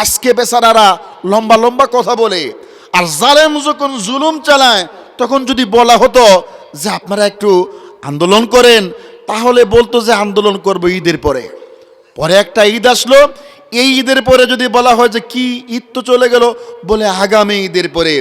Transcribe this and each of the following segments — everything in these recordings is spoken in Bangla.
আজকে বেচারারা লম্বা লম্বা কথা বলে। আর জালেম যখন জুলুম চালায়, তখন যদি বলা হতো যে আপনারা একটু আন্দোলন করেন, তাহলে বলতো যে আন্দোলন করব ঈদের পরে। পরে একটা ঈদ আসলো এই ঈদের পরে যদি বলা হয় যে কি ঈদ তো চলে গেল, বলে আগামী ঈদের পরে।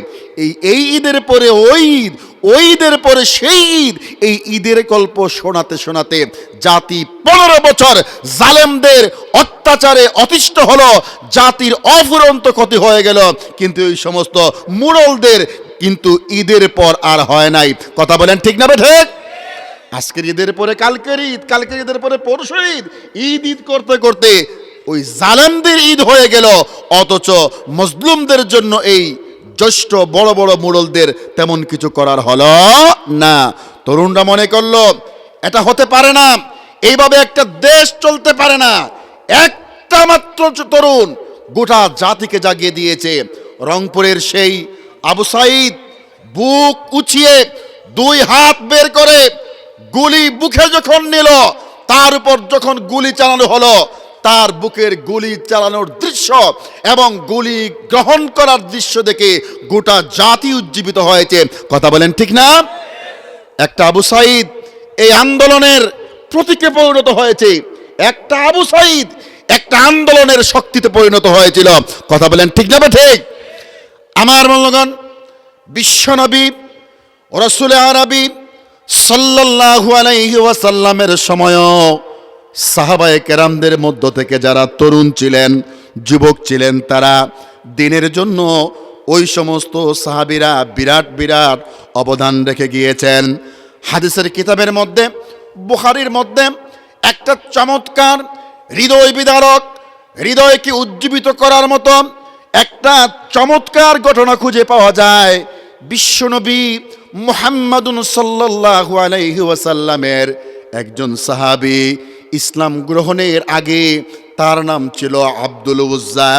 এই এই ঈদের পরে ওই ঈদ, ওই ঈদের পরে সেই ঈদ, এই ঈদের গল্প শোনাতে শোনাতে জাতি পনেরো বছর জালেমদের অত্যাচারে অতিষ্ঠ হলো, জাতির অফুরন্ত ক্ষতি হয়ে গেল। কিন্তু এই সমস্ত মুরলদের কিন্তু ঈদের পর আর হয় নাই। কথা বলেন ঠিক না ঠিক আজকের ঈদের পরে কালকের ঈদ, কালকের ঈদের পরে পরশু ঈদ। ঈদ ঈদ করতে করতে ওই জালেমদের ঈদ হয়ে গেল, অথচ মজলুমদের জন্য এই জ্যৈষ্ঠ বড় বড় মুরলদের তেমন কিছু করার হলো না। তরুণরা মনে করল, এটা হতে পারে না, এইভাবে একটা দেশ চলতে পারে না। একটা মাত্র তরুণ গোটা জাতিকে জাগিয়ে দিয়েছে। রংপুরের সেই আবু সাইদ বুক উছিয়ে দুই হাত বের করে গুলি বুকে যখন নিল, তার উপর যখন গুলি চালানো হলো তার বুকের গুলি চালানোর দৃশ্য এবং গুলি গ্রহণ করার দৃশ্য দেখে গোটা জাতি উজ্জীবিত হয়েছে। কথা বলেন ঠিক না? একটা আবু সাইদ এই আন্দোলনের প্রতীকে পরিণত হয়েছে। একটা আবু সাইদ একটা আন্দোলনের শক্তিতে পরিণত হয়েছিল। কথা বলেন ঠিক না ঠিক? আমার মূল্যগণ বিশ্বনবী রসুল আরবি সাল্লাল্লাহু আলাইহি ওয়াসাল্লামের সময়ও সাহাবায়ে কেরামদের মধ্য থেকে যারা তরুণ ছিলেন, যুবক ছিলেন, তারা দিনের জন্য ওই সমস্ত সাহাবিরা বিরাট বিরাট অবদান রেখে গিয়েছেন। হাদিসের কিতাবের মধ্যে, বুখারির মধ্যে একটা চমৎকার হৃদয় বিদারক হৃদয়কে উজ্জীবিত করার মতো একটা চমৎকার ঘটনা খুঁজে পাওয়া যায় বিশ্বনবী মুহাম্মাদুন সাল্লাল্লাহু আলাইহি একজন সাহাবী। ইসলাম গ্রহণের আগে তার নাম ছিল আব্দুল উজ্জা।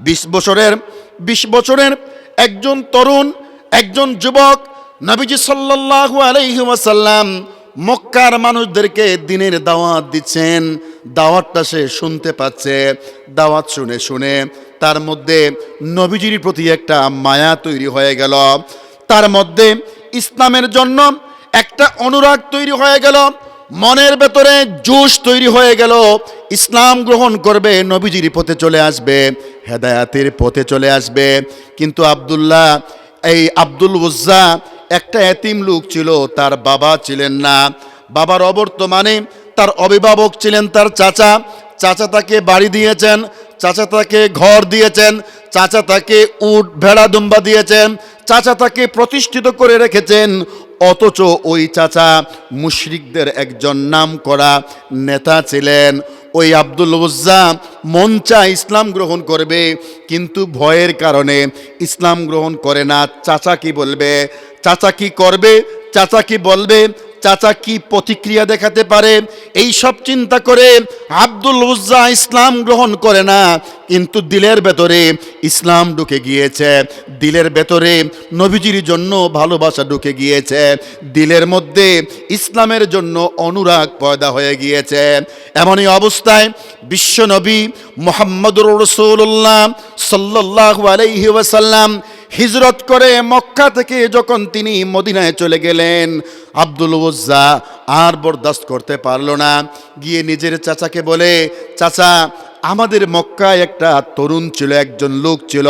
বিশ বছরের বিশ বছরের একজন তরুণ, একজন যুবক নবীজি সাল্লাল্লাহু আলাইহি ওয়াসাল্লাম মক্কার মানুষদেরকে দিনের দাওয়াত দিচ্ছেন। দাওয়াতটা সে শুনতে পাচ্ছে, দাওয়াত শুনে শুনে তার মধ্যে নবীজির প্রতি একটা মায়া তৈরি হয়ে গেল। তার মধ্যে ইসলামের জন্য একটা অনুরাগ তৈরি হয়ে গেল। মনের ভেতরে জোশ তৈরি হয়ে গেল। ইসলাম গ্রহণ করবে, নবীজির পথে চলে আসবে, হেদায়াতের পথে চলে আসবে। কিন্তু আব্দুল্লাহ, এই আব্দুল উজ্জা একটা এতিম লোক ছিল, তার বাবা ছিলেন না। বাবার অবর্তমানে তার অভিভাবক ছিলেন তার চাচা। চাচা তাকে বাড়ি দিয়েছেন, চাচা তাকে ঘর দিয়েছেন, চাচা তাকে উট, ভেড়া দুম্বা দিয়েছেন, চাচা তাকে প্রতিষ্ঠিত করে রেখেছেন। অথচ ওই চাচা মুশরিকদের একজন নাম করা নেতা ছিলেন। ওই আব্দুল ওজ্জা মন ইসলাম গ্রহণ করবে, কিন্তু ভয়ের কারণে ইসলাম গ্রহণ করে না। চাচা কি বলবে? চাচা কি করবে? চাচা কি বলবে? চাচা কি প্রতিক্রিয়া দেখাতে পারে? এই সব চিন্তা করে আব্দুল উজ্জা ইসলাম গ্রহণ করে না, কিন্তু দিলের ভেতরে ইসলাম ঢুকে গিয়েছে। দিলের ভেতরে নবীজির জন্য ভালোবাসা ঢুকে গিয়েছে। দিলের মধ্যে ইসলামের জন্য অনুরাগ পয়দা হয়ে গিয়েছে। এমনই অবস্থায় বিশ্বনবী মোহাম্মদুর রসুল্লাহ সাল্লাহ আলাইহি ওয়াসাল্লাম হিজরত করে মক্কা থেকে যখন তিনি মদিনায় চলে গেলেন, আব্দুল উজ্জা আর বরদাস্ত করতে পারল না। গিয়ে নিজের চাচাকে বলে, চাচা, আমাদের মক্কায় একটা তরুণ ছিল, একজন লোক ছিল,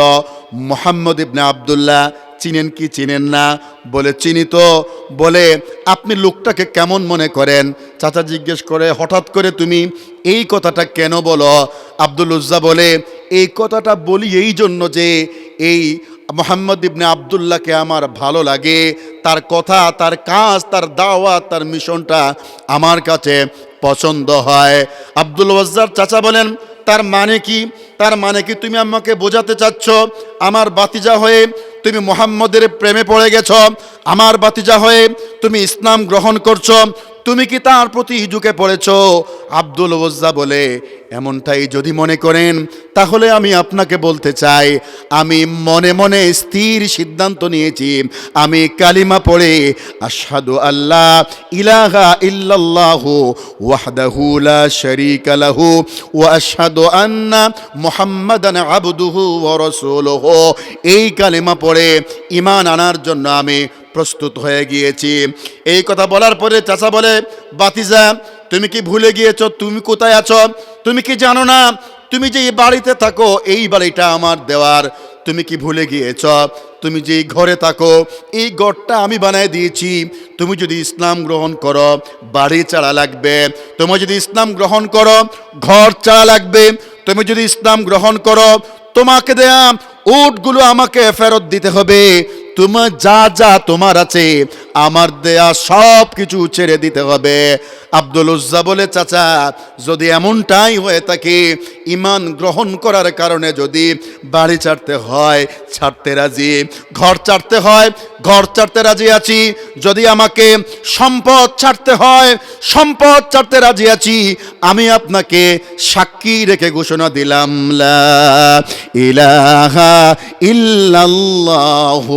মোহাম্মদ ইবনে আবদুল্লাহ। চিনেন কি চিনেন না? বলে, চিনি তো। বলে, আপনি লোকটাকে কেমন মনে করেন? চাচা জিজ্ঞেস করে, হঠাৎ করে তুমি এই কথাটা কেন বলো? আব্দুল উজ্জা বলে, এই কথাটা বলি এই জন্য যে, এই মোহাম্মদ ইবনে আবদুল্লাহকে আমার ভালো লাগে, তার কথা, তার কাজ, তার দাওয়া তার মিশনটা আমার কাছে পছন্দ হয়। আব্দুল ওয়াজ্জার চাচা বলেন, তার মানে কি? তার মানে কি তুমি আমাকে বোঝাতে চাচ্ছ? আমার বাতিজা হয়ে তুমি মোহাম্মদের প্রেমে পড়ে গেছ। আমার বাতিজা হয়ে তুমি ইসলাম গ্রহণ করছ। তুমি কি তার প্রতি ঝুঁকে পড়েছ? আব্দুল ওজ্জা বলে, এমনটাই যদি মনে করেন, তাহলে আমি আপনাকে বলতে চাই, আমি মনে মনে স্থির সিদ্ধান্ত নিয়েছি, আমি কালিমা পড়ে আসাদু আল্লাহ ইলাহা ইল্লাল্লাহু ওয়াহদাহু লা শারীকা লাহু ওয়া আশহাদু আন্না মুহাম্মাদান আবদুহু ওয়া রাসূলুহু। এই কালিমা পড়ে ঈমান আনার জন্য আমি প্রস্তুত হয়ে গিয়েছি। এই কথা বলার পরে চাচা বলে, বাতিজা, তুমি কি ভুলে গিয়েছ? তুমি কোথায় আছো? তুমি কি জানো না? তুমি যে এই বাড়িতে থাকো, এই বাড়িটা আমার দেওয়ার। তুমি কি ভুলে গিয়েছ? তুমি যে ঘরে থাকো, এই ঘরটা আমি বানায় দিয়েছি। তুমি যদি ইসলাম গ্রহণ করো, বাড়ি চাড়া লাগবে। তুমি যদি ইসলাম গ্রহণ করো, ঘর চাড়া লাগবে। তুমি যদি ইসলাম গ্রহণ করো, তোমাকে দেয়া উটগুলো আমাকে ফেরত দিতে হবে। তোমার যা যা তোমার আছে, আমার দেয়া সব কিছু ছেড়ে দিতে হবে। আব্দুল উজ্জা বলে, চাচা, যদি এমনটাই হয়ে থাকে ইমান গ্রহণ করার কারণে যদি বাড়ি ছাড়তে হয়, ছাড়তে রাজি, ঘর ছাড়তে হয়, ঘর ছাড়তে রাজি আছি। যদি আমাকে সম্পদ ছাড়তে হয়, সম্পদ ছাড়তে রাজি আছি, আমি আপনাকে সাক্ষী রেখে ঘোষণা দিলাম, লা ইলাহা ইল্লাল্লাহ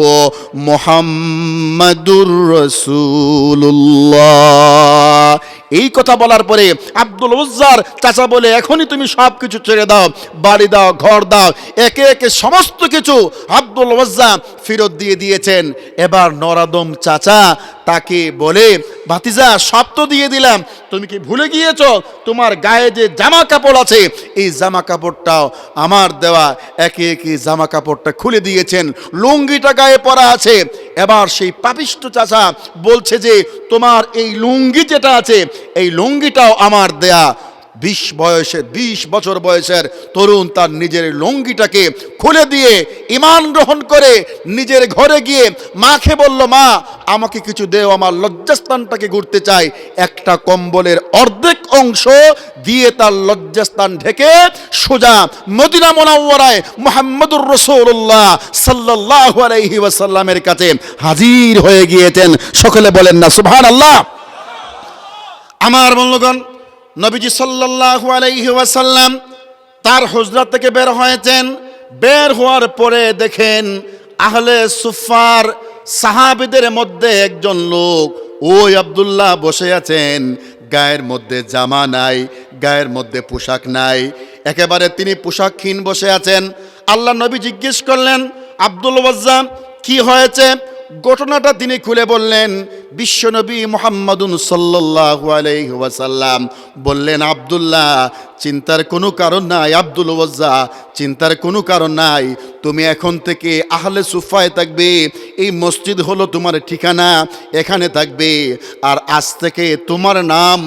মোহাম্মদুর রসুল্লাহ এই কথা বলার পরে আব্দুল উজ্জার চাচা বলে, এখনই তুমি সব কিছু ছেড়ে দাও, বাড়ি দাও, ঘর দাও। একে একে সমস্ত কিছু আব্দুল উজ্জা ফেরত দিয়ে দিয়েছেন। এবার নরাদম চাচা তাকে বলে, ভাতিজা, সব তো দিয়ে দিলাম। তুমি কি ভুলে গিয়েছ? তোমার গায়ে যে জামা কাপড় আছে, এই জামা কাপড়টাও আমার দেওয়া। একে একে জামা কাপড়টা খুলে দিয়েছেন। লুঙ্গিটা গায়ে পরা আছে। এবার সেই পাপিষ্ট চাচা বলছে যে, তোমার এই লুঙ্গি যেটা আছে, এই লুঙ্গিটাও আমার দেয়া। বিশ বয়সের বিশ বছর বয়সের তরুণ তার নিজের লুঙ্গিটাকে খুলে দিয়ে ইমান গ্রহণ করে নিজের ঘরে গিয়ে মাকে বলল, মা, আমাকে কিছু দেও, আমার লজ্জাস্থানটাকে ঘুরতে চাই। একটা কম্বলের অর্ধেক অংশ দিয়ে তার লজ্জাস্থান ঢেকে সোজা মদিনা মোনাওয়ারায় মোহাম্মদুর রসুল্লাহ সাল্লাহ আলাইহি ওয়াসাল্লামের কাছে হাজির হয়ে গিয়েছেন। সকলে বলেন না সুবহান আল্লাহ আমার বন্ধুগণ নবীজি সাল্লাল্লাহু আলাইহি ওয়াসাল্লাম তার হুজরাত থেকে বের হয়েছেন। বের হওয়ার পরে দেখেন আহলে সুফার সাহাবিদের মধ্যে একজন লোক, ওই আব্দুল্লাহ বসে আছেন। গায়ের মধ্যে জামা নাই, গায়ের মধ্যে পোশাক নাই। একেবারে তিনি পোশাকহীন বসে আছেন। আল্লাহ নবী জিজ্ঞেস করলেন, আব্দুল ওয়াজ্জাম, কি হয়েছে? ঘটনাটা তিনি খুলে বললেন বিশ্বনবী মোহাম্মদুন সাল্লাল্লাহু আলাইহি ওয়াসাল্লাম। বললেন, আব্দুল্লাহ, চিন্তার কোনো কারণ নাই, আব্দুল ওয়াজ্জা, চিন্তার কোনো কারণ নাই। তুমি এখন থেকে আহলে সুফায় থাকবে, এই মসজিদ হলো তোমার ঠিকানা, এখানে থাকবে। আর আজ থেকে তোমার নাম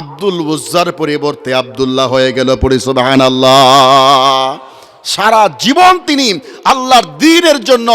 আব্দুল ওয়াজ্জার পরিবর্তে আব্দুল্লাহ হয়ে গেল পড়ি, সুবহানাল্লাহ। সারা জীবন তিনি আল্লাহর দিনের জন্য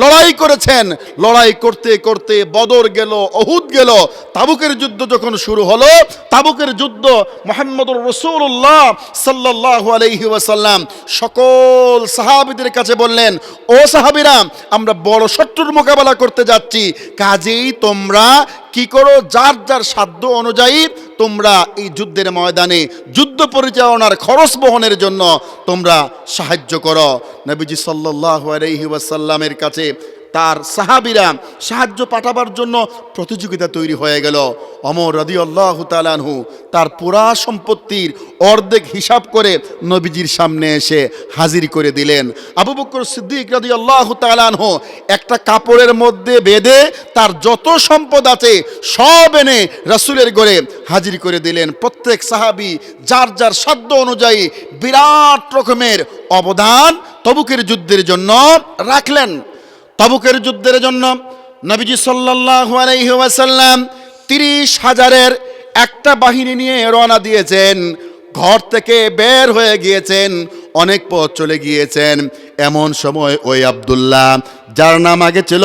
লড়াই করেছেন। লড়াই করতে করতে বদর গেল অহুদ গেল, তাবুকের যুদ্ধ যখন শুরু হলো, তাবুকের যুদ্ধ মোহাম্মদুর রসুল্লাহ সাল্লাহ আলহি ওয়াসাল্লাম সকল সাহাবিদের কাছে বললেন, ও সাহাবিরা, আমরা বড় শত্রুর মোকাবেলা করতে যাচ্ছি, কাজেই তোমরা কি করো? যার যার সাধ্য অনুযায়ী তোমরা এই যুদ্ধের ময়দানে যুদ্ধ পরিচালনার খরচ বহনের জন্য তোমরা সাহায্য করো। নবীজি সাল্লাহ আলহি ওয়াসাল্লামের কাছে তার সাহাবিরা সাহায্য পাঠাবার জন্য প্রতিযোগিতা তৈরি হয়ে গেল। অমর রদি আল্লাহ তালানহু তার পুরা সম্পত্তির অর্ধেক হিসাব করে নবীজির সামনে এসে হাজির করে দিলেন। আবু বকর সিদ্দিক রদি আল্লাহ তালানহু একটা কাপড়ের মধ্যে বেঁধে তার যত সম্পদ আছে সব এনে রাসুলের গড়ে হাজির করে দিলেন। প্রত্যেক সাহাবি যার যার সাধ্য অনুযায়ী বিরাট রকমের অবদান তবুকের যুদ্ধের জন্য রাখলেন। তাবুকের যুদ্ধের জন্য নবীজি ওয়াসাল্লাম তিরিশ হাজারের একটা বাহিনী নিয়ে রওনা দিয়েছেন। ঘর থেকে বের হয়ে গিয়েছেন, অনেক পথ চলে গিয়েছেন। এমন সময় ওই আব্দুল্লাহ, যার নাম আগে ছিল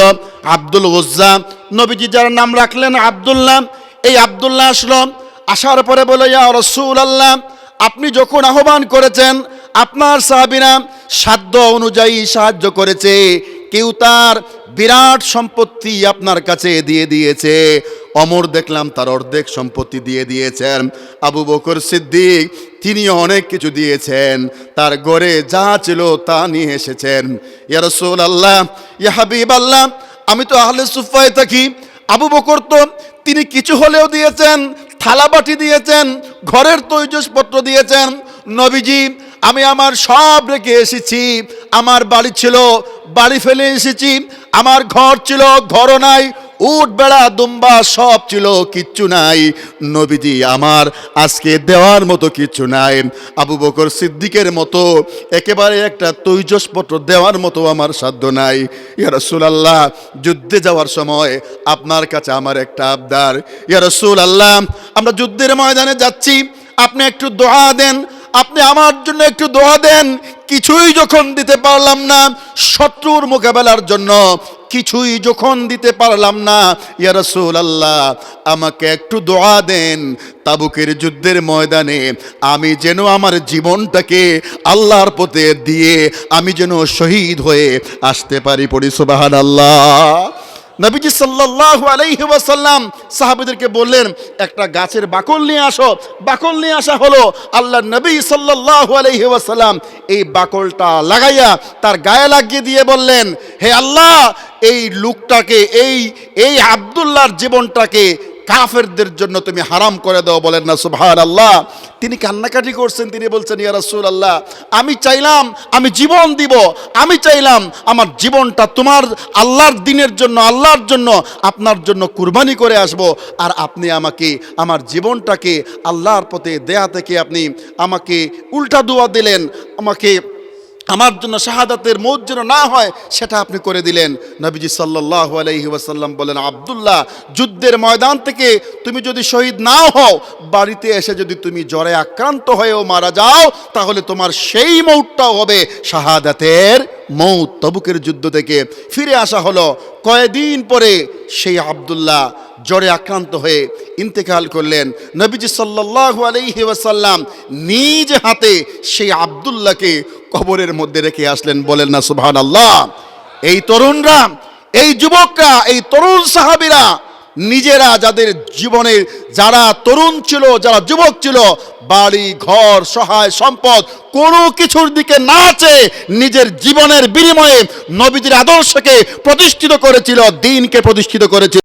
আব্দুল উজ্জা নবীজি যার নাম রাখলেন আব্দুল্লাহ, এই আব্দুল্লাহ আসলো, আসার পরে বলে রসুল আল্লাহ আপনি যখন আহ্বান করেছেন, আপনার সাহাবিরা সাধ্য অনুযায়ী সাহায্য করেছে কেউ তার বিরাট সম্পত্তি আপনার কাছে দিয়ে দিয়েছে। অমর দেখলাম তার অর্ধেক সম্পত্তি দিয়ে দিয়েছেন। আবু বকর সিদ্দিক তিনি অনেক কিছু দিয়েছেন। তার গড়ে যা ছিল তা নিয়ে এসেছেন। ইয়া রসুল আল্লাহ ইয়া হাবিব আল্লাহ আমি তো আহলে সুফায় থাকি। আবু বকর তো, তিনি কিছু হলেও দিয়েছেন। থালাবাটি দিয়েছেন, ঘরের তৈজসপত্র দিয়েছেন। নবীজি, আমি আমার সব রেখে এসেছি। আমার বাড়ি ছিল বাড়ি ফেলে এসেছি। আমার ঘর ছিল, ঘরও নাই, উট, বেড়া, দুম্বা সব ছিল, কিচ্ছু নাই। নবীজি আমার আজকে দেওয়ার মতো কিচ্ছু নাই। আবু বকর সিদ্দিকের মতো, একেবারে একটা তৈজসপত্র দেওয়ার মতো আমার সাধ্য নাই। ইয়া আল্লাহ যুদ্ধে যাওয়ার সময় আপনার কাছে আমার একটা আবদার। ইয়ারসুল আল্লাহ আমরা যুদ্ধের ময়দানে যাচ্ছি। আপনি একটু দোয়া দেন, আপনি আমার জন্য একটু দোয়া দেন কিছুই যখন দিতে পারলাম না, শত্রুর মোকাবেলার জন্য কিছুই যখন দিতে পারলাম না, ইয়া রাসূল আল্লাহ আমাকে একটু দোয়া দেন তাবুকের যুদ্ধের ময়দানে। আমি যেন আমার জীবনটাকে আল্লাহর পথে দিয়ে আমি যেন শহীদ হয়ে আসতে পারি, পড়ি সুবাহান আল্লাহ নবীজি সাল্লাল্লাহু আলাইহি ওয়াসাল্লাম সাহাবীদেরকে বললেন, একটা গাছের বাকল নিয়ে আসো। বাকল নিয়ে আসা হলো আল্লাহ নবী সাল্লাল্লাহু আলাইহি ওয়াসাল্লাম এই বাকলটা লাগাইয়া তার গায়ে লাগিয়ে দিয়ে বললেন, হে আল্লাহ, এই লোকটাকে, এই এই আব্দুল্লাহর জীবনটাকে কাফেরদের জন্য তুমি হারাম করে দাও বলেন না সুবহান আল্লাহ তিনি কান্নাকাটি করছেন, তিনি বলছেন, ইয়া রাসূল আল্লাহ আমি চাইলাম, আমি জীবন দিব, আমি চাইলাম আমার জীবনটা তোমার, আল্লাহর দিনের জন্য, আল্লাহর জন্য, আপনার জন্য কুরবানি করে আসব। আর আপনি আমাকে, আমার জীবনটাকে আল্লাহর পথে দেয়া থেকে আপনি আমাকে উল্টা দোয়া দিলেন, আমাকে আমার জন্য শাহাদাতের মৌত যেন না হয়, সেটা আপনি করে দিলেন। নবীজি সাল্লাল্লাহু আলাইহি ওয়াসাল্লাম বলেন, আবদুল্লাহ, যুদ্ধের ময়দান থেকে তুমি যদি শহীদ নাও হও, বাড়িতে এসে যদি তুমি জ্বরে আক্রান্ত হয়েও মারা যাও, তাহলে তোমার সেই মৌতটাও হবে শাহাদাতের মৌত। তবুকের যুদ্ধ থেকে ফিরে আসা হলো। কয়েকদিন পরে সেই আব্দুল্লাহ জ্বরে আক্রান্ত হয়ে ইন্তেকাল করলেন। নবীজি সাল্লাল্লাহু আলাইহি ওয়াসাল্লাম নিজ হাতে সেই আব্দুল্লাহকে কবরের মধ্যে রেখে আসলেন। বলেন না সুবহান আল্লাহ এই তরুণরা, এই যুবকরা, এই তরুণ সাহাবীরা নিজেরা যাদের জীবনের যারা তরুণ ছিল, যারা যুবক ছিল, বাড়ি, ঘর, সহায়, সম্পদ কোনো কিছুর দিকে না চেয়ে নিজের জীবনের বিনিময়ে নবীজির আদর্শকে প্রতিষ্ঠিত করেছিল, দিনকে প্রতিষ্ঠিত করেছিল।